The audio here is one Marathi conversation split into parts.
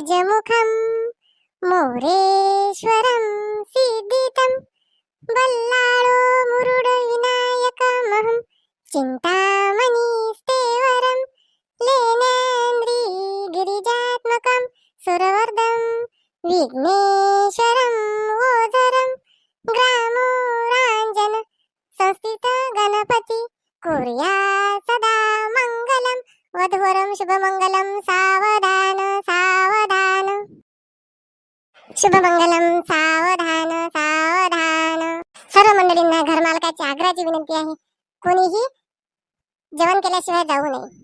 गजमुखं मोरेश्वरं सिद्धितं बल्लाळो मुरुडविनायकमहं चिन्तामणिस्तेवरं लेनेन्द्री गिरिजात्मकं सुरवर्धं विघ्नेश्वरं ओझरं ग्रामो राञ्जन संस्थित गणपती कुर्या सदा मङ्गलं वधुवरं शुभमङ्गलं सावधान मंगलम सावधान सावधान. सर्व मंडळींना घरमालकाची आग्रहाची विनंती आहे कोणीही जेवण केल्याशिवाय जाऊ नये.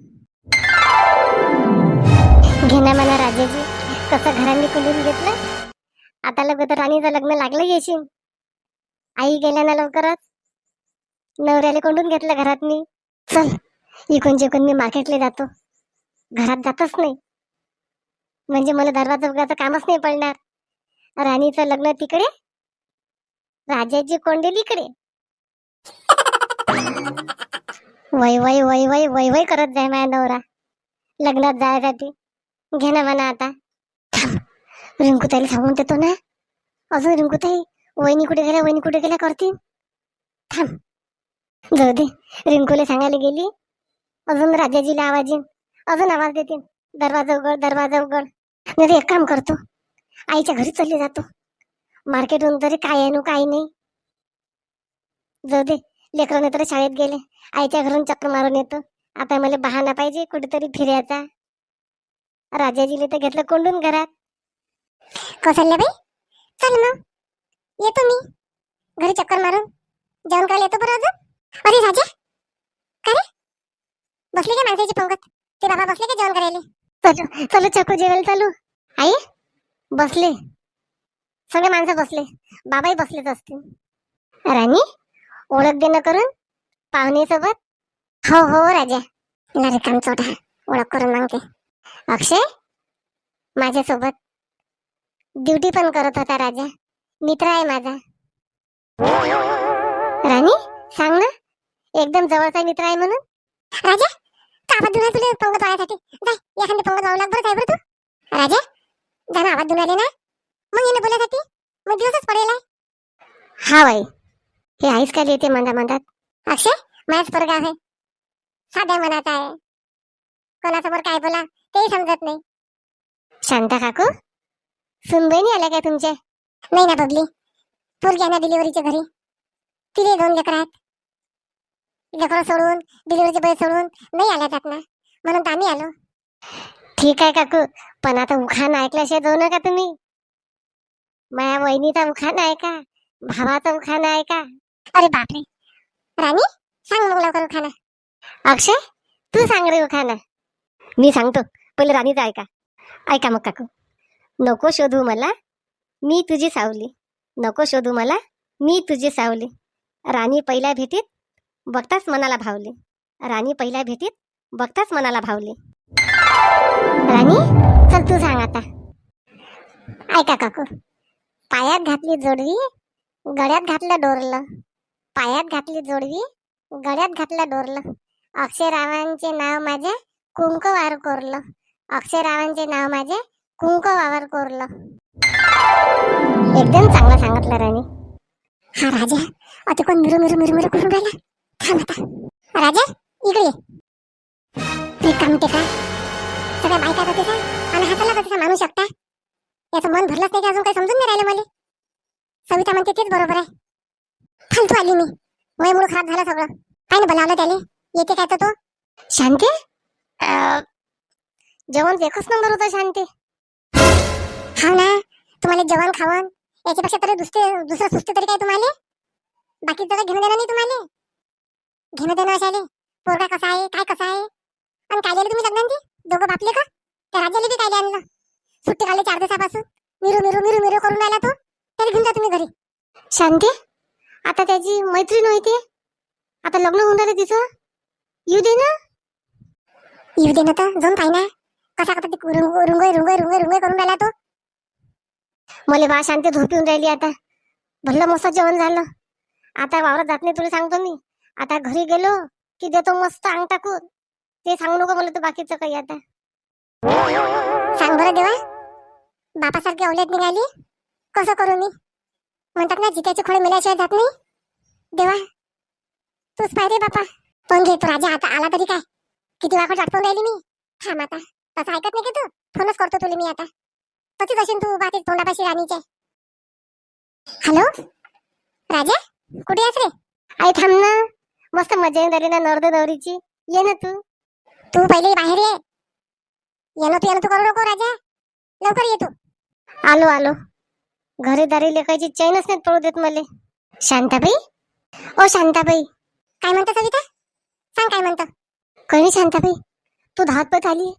घेणा म्हणा राजाजी कसं घरांनी कुलून घेतलं. आता लग्न राणीचं लग्न लागलं येशील. आई गेल्या ना लवकरच. नवऱ्याला कोंडून घेतलं घरात मी चल इकून जिकून मी मार्केटला जातो. घरात जातच नाही. म्हणजे मला दरवाजा उघडायचं कामच नाही पडणार. राणीचं लग्न तिकडे? राजाची कोंडेल इकडे वय वय वय वय वय वय करत जाय माझ्या नवरा. लग्नात जायसाठी. घे ना म्हणा आता. रिंकुताईला रिंकूताईला सांगून देतो ना. अजून रिंकूताई वहिनी कुठे गेल्या वहिनी कुठे गेल्या करतील? थांब. जाऊ दे. रिंकूला सांगायला गेली. अजून राजाजीला आवाज येईन. अजून आवाज देतील. दरवाजा उघड दरवाजा उघड. नाही एक काम करतो. आईच्या घरी चालले जातो. मार्केटहून तरी काय आणू काय नाही. जाऊ दे लेकराने तर शाळेत गेले. आईच्या घरून चक्कर मारून येतो. आता मला बहाना पाहिजे कुठेतरी फिरायचा. राजाजीले तर घेतलं कोंडून घरात. कौशल्य बाई चल मग. येतो मी. घरी चक्कर मारून. जेवण करायला येतो बरं अजून? अरे राजा! का रे? बसले का माणसाची पंगत? ते बाबा बसले का जेवण करायला? चलो चलो चक्कू जेवायला चालू. आई? बसले. सगळे माणसं बसले. बाबाही बसलेच असतील. राणी ओळख देणं करून पाहुणेसोबत हो हो राजा. लरे काम चोटा ओळख करून मागते. अक्षय माझ्यासोबत ड्युटी पण करत होता राजा. मित्र आहे माझा. राणी सांग ना. एकदम जवळचा मित्र आहे म्हणून. राजा काबत दुना तुला पंगत वाळासाठी जाय एखादी पंगत जाऊ लाग बरं काय बरं तू. राजा जा ना आवाज दुनाले ना? मग येणं बोलायसाठी? मग दिवसच पडेल हा बाई. हे आईस काय येते मंदा मंदात? अक्षय माझ्याच पोरगा आहे. साध्या मनाचा आहे. कोणासमोर काय बोला तेही समजत नाही. शांता काकू? सुनबहिणी आल्या काय तुमच्या? नाही ना बबली. पोरगी आहे ना डिलिव्हरीच्या घरी. तिथे दोन लेकर आहेत. लेकरं सोडून डिलिव्हरीचे बाई सोडून नाही आल्या जात ना म्हणून तर आम्ही आलो. ठीक आहे काकू पण आता उखाण ऐकल्याशिवाय जाऊ नका तुम्ही. माया वहिनीचा उखाण आहे का? भावाचा उखाण आहे का? अरे बापरे. राणी सांग मग लवकर उखाणा. अक्षय तू सांग रे उखाणा. मी सांगतो पहिले राणीचा ऐका. ऐका मग काकू. नको शोधू मला मी तुझी सावली. नको शोधू मला मी तुझी सावली. राणी पहिल्या भेटीत बघताच मनाला भावली. राणी पहिल्या भेटीत बघताच मनाला भावली. राणी चल तू सांग आता. ऐका काकू पायात घातली जोडवी गळ्यात घातलं डोरलं. पायात घातली जोडवी गळ्यात घातलं डोरलं. अक्षयरावांचे नाव माझे कुंकवार कोरलं. अक्षयरावांचे नाव माझे कुंकवावर कोरलं. एकदम चांगलं सांगितलं राणी. हा राजा आता कोण मिरू मिरू मिरू मिरू करून राहिला? थांब आता. राजा इकडे ये. ते काम सगळ्या बायका होते का आणि हाताला कसा मानू शकता? याचं मन भरलंच नाही का अजून? काही समजून नाही राहिलं मला? सविता म्हणते तेच बरोबर आहे. फालतू आली मी. वय मूळ खराब झालं सगळं. काय ना बोलावलं त्याला? येते काय तर तो? शांती? अं, जेवण एकच नंबर होतं शांती. हा ना? तुम्हाला जेवण खावण याच्यापेक्षा तरी दुसरे दुसरं सुचते तरी काय तुम्हाला? बाकी काही घेणं देणं नाही तुम्हाला? घेणं देणं अशाले? पोरगा कसा आहे? काय कसा आहे? आणि काय झालं तुम्ही लग्नांची? दोघं बापले का? त्या राजाला बी काय आणलं? सुट्टी काढली चार दिवसापासून. मिरू मिरू मिरू मिरू करून राहिला तो. त्याला घेऊन जा तुम्ही घरी. शांती आता त्याची मैत्रीण होती आता लग्न होऊन राहिलं तिचं? येऊ दे ना. येऊ दे ना तर जाऊन पाहि ना. कसा कसा ते रुंगोय रुंगोय रुंगोय रुंगोय करून राहिला तो. मला बा शांती झोप येऊन राहिली आता. भल्लं मस्त जेवण झालं. आता वावरात जात नाही तुला सांगतो मी. आता घरी गेलो की देतो मस्त अंग टाकून ते सांगू नको मला तू बाकीचं काही आता. सांग बरं देवा. बापासारखी अवलेत निघाली. कसं करू मी? म्हणतात ना जित्याचे खोडे मिळाशिवाय जात नाही. देवा तूच पाहिजे बापा. पण घे तू राजा आता आला तरी काय? किती वाकट वाटपून राहिली मी. थांब आता. तसं ऐकत नाही की तू? फोनच करतो तुला मी आता. तशीच असेल तू बाती तोंडापाशी राणीच्या हॅलो? राजा कुठे आहेस रे? आई थांब ना. मस्त मजा येऊन राहिली ना नर्द नवरीची ये ना तू. तू पहिले बाहेर ये. येणं तू येणं तू करू नको राजा. लवकर ये तू. आलो आलो. घरी दारी लेखायची चैनच नाही पडू देत मले. शांताबाई? ओ शांताबाई. काय म्हणता सविता? सांग काय म्हणतं. काही नाही शांताबाई. तू धावत पत आली.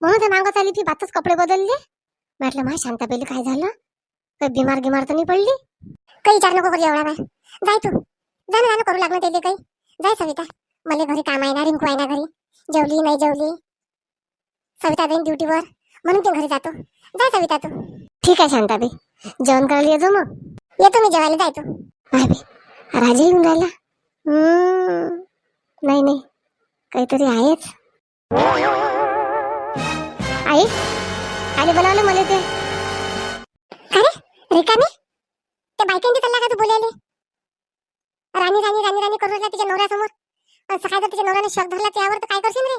म्हणून ते मागत आली ती बातच कपडे बदलले. म्हटलं मा शांताबाईला काय झालं? काही बिमार गिमार तर नाही पडली? काही विचार नको करू एवढा जाय तू. जाणं जाणं करू लागलं त्याला काही. जाय सविता. मला घरी काम आहे ना रिंकू आहे ना घरी. जेवली नाही जेवली? सविता जाईन ड्युटीवर म्हणून ते घरी जातो. जा सविता तू. ठीक आहे शांताबाई. जेवण करायला येतो मग? येतो मी जेवायला जायतो नाही बाई राजा येऊन राहिला? हम्म, नाही नाही. काहीतरी आहेच. आई? आले बोलावलं मला ते. अरे रिकामी? ते बायकांनी चालला का तू बोलायले राणी राणी राणी राणी करू लागला तिच्या नवऱ्यासमोर आणि सकाळी जर तिच्या नवऱ्याने शॉक धरला त्यावर तर काय करशील रे?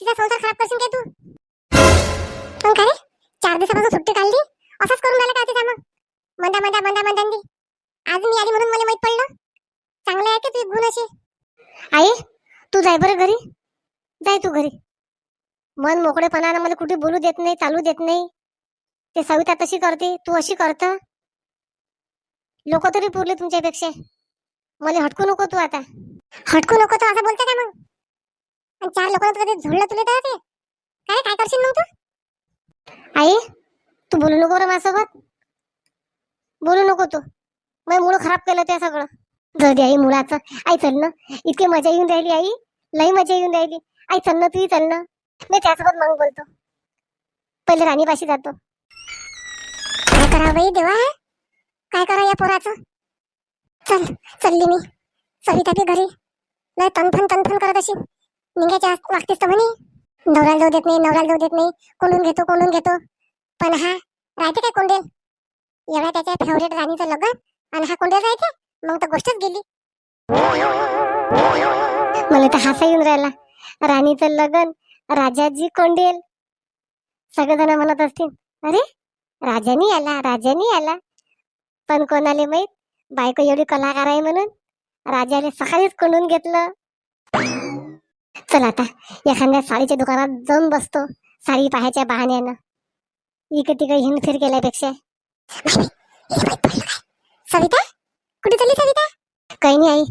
तिचा संसार खराब करशील काय तू? पण काय रे? चार दिवसापासून सुट्टी काढली. असंच करून राहिला का तिचा मग? मंदा मंदा मंदा मंदांदी आज मी आली म्हणून मला माहीत पडलं. चांगलं आहे की तुझी गुण अशी आई तू जाय बरं घरी. जाय तू घरी. मन मोकळेपणानं मला कुठे बोलू देत नाही चालू देत नाही. ते सविता तशी करते तू अशी करत. लोक तरी पुरले तुमच्यापेक्षा. मला हटकू नको तू आता. हटकू नको तू असं बोलते का मग? आणि चार लोकांना कधी झोडलं तुला तर ते? काय काय करशील मग तू? आई तू बोलू नको रे माझ्यासोबत. बोलू नको तू. मग मुळ खराब केलं ते सगळं. जाऊ दे आई मुळाचं. आई चल ना. इतकी मजा येऊन राहिली आई. लई मजा येऊन राहिली. आई चल ना तू चल ना. मी त्यासोबत मग बोलतो. पहिले राणीपाशी जातो. काय करावं बाई देवा काय करा या पोराचं? चल चलली मी. सविता बी घरी. नाही तनफन तनफन करत अशी. निघायच्या वागतेस तर म्हणे. नवऱ्याला जाऊ देत नाही नवऱ्याला जाऊ देत नाही. कोंडून घेतो कोंडून घेतो. पण हा राहते काय कोंडेल? एवढ्या त्याच्या फेवरेट राणीचं लग्न आणि हा कोंडेल राहते? मग तर गोष्टच गेली. मला तर हासा येऊन राहिला. राणीचं लग्न राजाजी कोंडेल. सगळेजण म्हणत असतील अरे राजानी आला राजानी आला. पण कोणाला माहीत? बायको एवढी कलाकार आहे म्हणून राजाने सकाळीच कोंडून घेतलं. चल आता एखाद्या साडीच्या दुकानात जाऊन बसतो साडी पाहायच्या बहाण्यानं. इकडे तिकडे हिंडफिर केल्यापेक्षा. सविता? कुठे चालली सविता? काही नाही आई.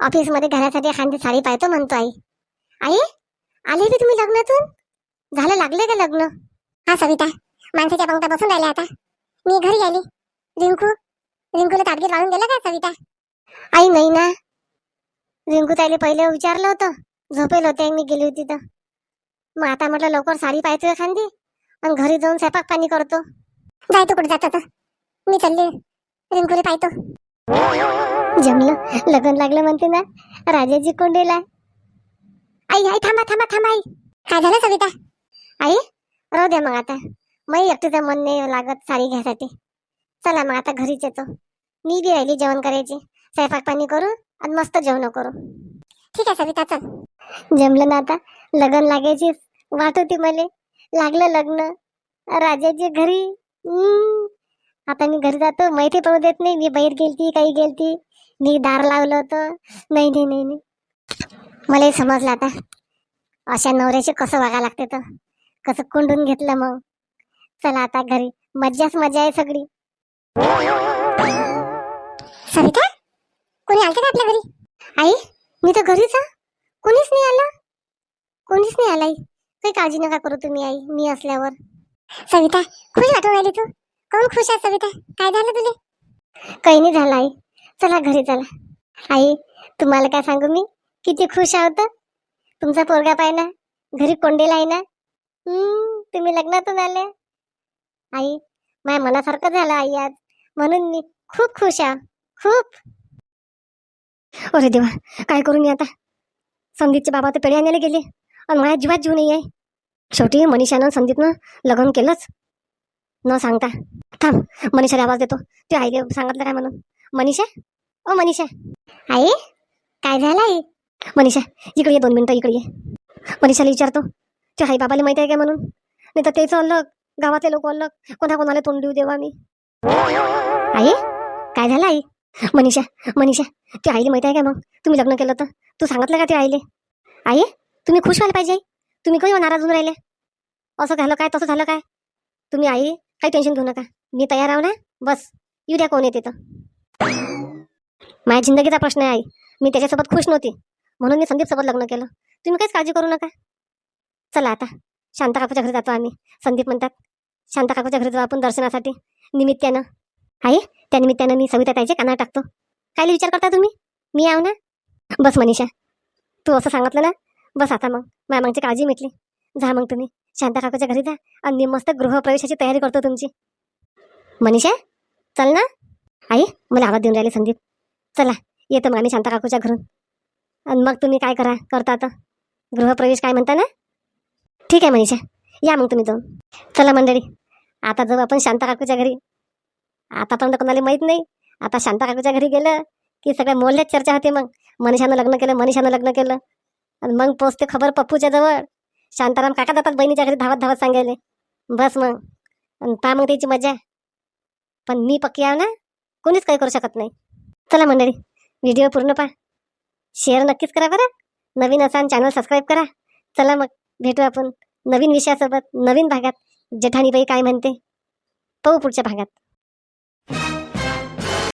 ऑफिसमध्ये घरासाठी एखादी साडी पाहतो म्हणतो आई. आई आले की तुम्ही लग्नातून? झालं लागले का लग्न? हा सविता. माणसाच्या पंक्ता बसून राहिल्या आता. मी घरी आली. रिंकू? रिंकूला ताटगीर लावून गेला का सविता? आई नाही ना. रिंकू ताईले पहिले विचारलं होतं. झोपेल होते मी गेली होती तर. मग आता म्हटलं लवकर साडी पाहतो एखादी आणि घरी जाऊन स्वयंपाक पाणी करतो. जायतो कुठे जात आता. मी चालले रिंकूला पाहतो. जमलं. लग्न लागलं म्हणते ना. राजाजी कोंडेला. आई आई थांबा थांबा थांबा आई. काय झालं सविता? आई राहू द्या मग आता. मग एकटीचं मन नाही लागत साडी घ्यायसाठी चला मग आता घरीच येतो. मी बी राहिली जेवण करायची. स्वयंपाक पाणी करू आणि मस्त जेवण करू. ठीक आहे सविता चल. जमलं ना आता? लग्न लागायची वाट होती मले. लागलं लग्न. राजाची घरी. आता मी घरी जातो. माहिती पडू देत नाही. मी बाहेर गेलती काही गेलती. मी दार लावलं होतं. नाही नाही नाही नाही. मला समजलं आता. अशा नवऱ्याशी कसं वागा लागते तर? कसं कोंडून घेतलं मग? चला आता घरी. मज्जाच मजा आहे सगळी. सविता? कोणी आलते का आपल्या घरी? आई मी तर घरीच कोणीच नाही आलं. कोणीच नाही आलं आई. काही काळजी नका करू तुम्ही आई मी असल्यावर. सविता खुश वाटू राहिली तू. कोण खुश आहे सविता? काय झालं तुले? काही नाही झालं आई. चला घरी चला. आई तुम्हाला काय सांगू मी? किती खुश आहोत तुमचा पोरगा पाय ना घरी कोंडेला आहे ना. तुम्ही लग्नातून आले. आई माझ्या मनासारखं झालं आई आज. म्हणून मी खूप खुश आहे. खूप. अरे देवा काय करू मी आता? संदीपचे बाबा तर पेढे आणायला गेले आणि माझ्या जीवात जीव नाही आहे शेवटी मनीषानं संदीपनं लग्न केलंच. न सांगता. थांब मनीषाला आवाज देतो. ते आईले सांगितलं काय म्हणून? मनीषा? ओ मनीषा. आई काय झालं आई? मनीषा इकडे ये दोन मिनिटं इकडे ये. मनीषाला विचारतो ते आई बाबाला माहिती आहे काय म्हणून? नाही तर तेच अलग गावातले लोक अलग कोणा कोणाला तोंड देऊ देवा मी. आई काय झालं आई? मनीषा मनीषा ते आईले माहिती आहे का मग? तुम्ही लग्न केलं तर? तू सांगितलं का ते आईले? आई तुम्ही खुश व्हायला पाहिजे. तुम्ही काही हो नाराज होऊन राहिले? असं झालं काय? तसं झालं काय? तुम्ही आई काही टेन्शन घेऊ नका. मी तयार आहो ना? बस. येऊ द्या कोण येते तर. माझ्या जिंदगीचा प्रश्न आहे आई. मी त्याच्यासोबत खुश नव्हती. म्हणून मी संदीपसोबत लग्न केलं. तुम्ही काहीच काळजी करू नका. चला आता. शांता काकूच्या घरी जातो आम्ही. संदीप म्हणतात शांता काकूच्या घरी जाऊ आपण दर्शनासाठी. निमित्तानं आहे? त्या निमित्तानं मी सविता ताईचे कानावर टाकतो. काय विचार करता तुम्ही? मी आहो ना? बस मनीषा. तू असं सांगितलं ना? बस आता मग. माझ्या मागची काळजी मिटली. जा मग तुम्ही. शांता काकूच्या घरी जा. आणि मी मस्त गृहप्रवेशाची तयारी करतो तुमची. मनीषा? चल ना? आई मला आवाज देऊन राहिले संदीप. चला येतो मग आम्ही शांता काकूच्या घरून. आणि मग तुम्ही काय करा करता आता? गृहप्रवेश काय म्हणता ना? ठीक आहे मनीषा. या मग तुम्ही जाऊन. चला मंडळी. आता जाऊ आपण शांता काकूच्या घरी. आतापर्यंत कोणाला माहीत नाही. आता शांता काकूच्या घरी गेलं की सगळ्या मोहल्ल्यात चर्चा होते मग. मनीषानं लग्न केलं मनीषानं लग्न केलं. आणि मग पोचते खबर पप्पूच्या जवळ. शांताराम काका जातात बहिणीच्या घरी धावत धावत सांगायले. बस मग. आणि पहा मग त्याची मजा. पण मी पक्की आहे ना? कोणीच काही करू शकत नाही. चला मंडळी व्हिडिओ पूर्ण पहा. शेअर नक्कीच करा बरं. नवीन असाल चॅनल सबस्क्राईब करा. चला मग भेटू आपण नवीन विषयासोबत नवीन भागात. जेठाणीबाई काय म्हणते? पाहू पुढच्या भागात.